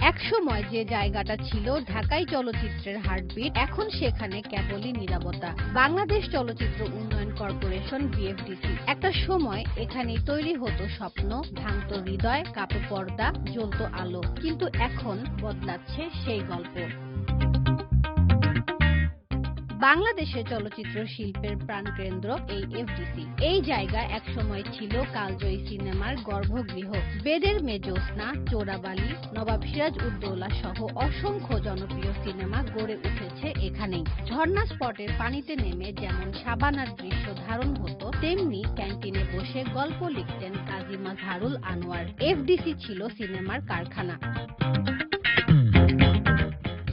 একসময় যে জায়গাটা ছিল ঢাকাই চলচ্চিত্রের হার্টবিট, এখন সেখানে কেবলই নিরাপত্তা। বাংলাদেশ চলচ্চিত্র উন্নয়ন কর্পোরেশন বিএফডিসি একটা সময় এখানে তৈরি হতো স্বপ্ন, ভাঙত হৃদয় কাপে পর্দা, জ্বলত আলো। কিন্তু এখন বদলাচ্ছে সেই গল্প। বাংলাদেশের চলচ্চিত্র শিল্পের প্রাণকেন্দ্র এই এফডিসি এই জায়গা একসময় ছিল কালজয়ী সিনেমার গর্ভগৃহ। বেদের মেজোসনা, চোরাবালি, নবাব সিরাজ উদ্দৌলা সহ অসংখ্য জনপ্রিয় সিনেমা গড়ে উঠেছে এখানেই। ঝর্ণা স্পটের পানিতে নেমে যেমন সাবানার দৃশ্য ধারণ হতো, তেমনি ক্যান্টিনে বসে গল্প লিখতেন কাজী মাজহারুল আনোয়ার। এফডিসি ছিল সিনেমার কারখানা।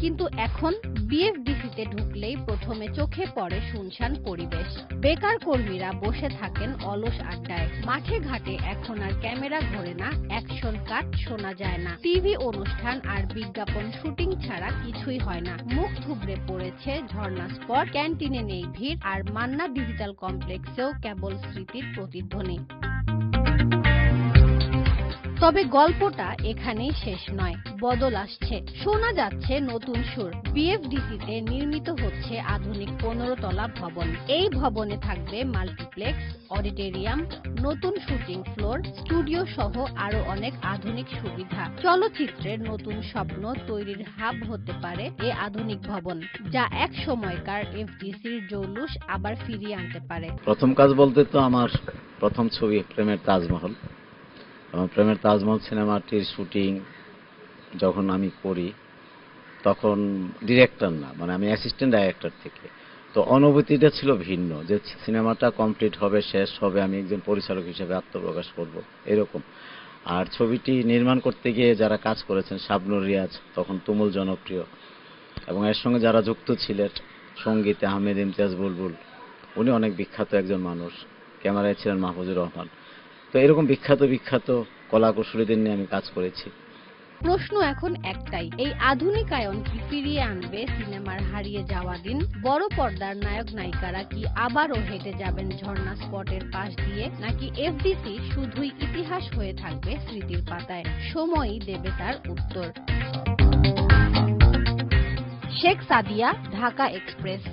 কিন্তু এখন বিএফডিসিতে ঢুকলেই প্রথমে চোখে পড়ে শুনশান পরিবেশ। বেকার কর্মীরা বসে থাকেন অলস আড্ডায়। মাঠে ঘাটে এখন আর ক্যামেরা ঘোরে না, অ্যাকশন কাট শোনা যায় না। টিভি অনুষ্ঠান আর বিজ্ঞাপন শুটিং ছাড়া কিছুই হয় না। মুখ থুবড়ে পড়েছে ঝর্ণা স্পট, ক্যান্টিনে নেই ভিড় আর মান্না ডিজিটাল কমপ্লেক্সেও কেবল স্মৃতির প্রতিধ্বনি। তবে গল্পটা এখানেই শেষ নয়, বদল আসছে। শোনা যাচ্ছে নতুন সুর। বিএফডিসিতে নির্মিত হচ্ছে আধুনিক পনেরো তলা ভবন। এই ভবনে থাকবে মাল্টিপ্লেক্স, অডিটোরিয়াম, নতুন শুটিং ফ্লোর, স্টুডিও সহ আরও অনেক আধুনিক সুবিধা। চলচ্চিত্রের নতুন স্বপ্ন তৈরির হাব হতে পারে এ আধুনিক ভবন, যা এক সময়কার এফডিসির জৌলুস আবার ফিরিয়ে আনতে পারে। প্রথম কাজ বলতে তো আমার প্রথম ছবি প্রেমের তাজমহল। এবং প্রেমের তাজমহল সিনেমাটির শুটিং যখন আমি করি, তখন ডিরেক্টর না মানে আমি অ্যাসিস্ট্যান্ট ডাইরেক্টর থেকে। তো অনুভূতিটা ছিল ভিন্ন, যে সিনেমাটা কমপ্লিট হবে, শেষ হবে, আমি একজন পরিচালক হিসেবে আত্মপ্রকাশ করব, এরকম। আর ছবিটি নির্মাণ করতে গিয়ে যারা কাজ করেছেন, শাবনুর রিয়াজ, তখন তুমুল জনপ্রিয়। এবং এর সঙ্গে যারা যুক্ত ছিলেন, সঙ্গীতে, আহমেদ ইমতিয়াজ বুলবুল, উনি অনেক বিখ্যাত একজন মানুষ। ক্যামেরায় ছিলেন মাহফুজুর রহমান। তো এরকম বিখ্যাত বিখ্যাত কলা কুশলীদের নিয়ে আমি কাজ করেছি। প্রশ্ন এখন একটাই, এই আধুনিকায়ন কি ফিরিয়ে আনবে সিনেমার হারিয়ে যাওয়া দিন? বড় পর্দার নায়ক নায়িকারা কি আবারও হেঁটে যাবেন ঝর্ণা স্পটের পাশ দিয়ে, নাকি এফডিসি শুধুই ইতিহাস হয়ে থাকবে স্মৃতির পাতায়? সময়ই দেবে তার উত্তর। শেখ সাদিয়া, ঢাকা এক্সপ্রেস।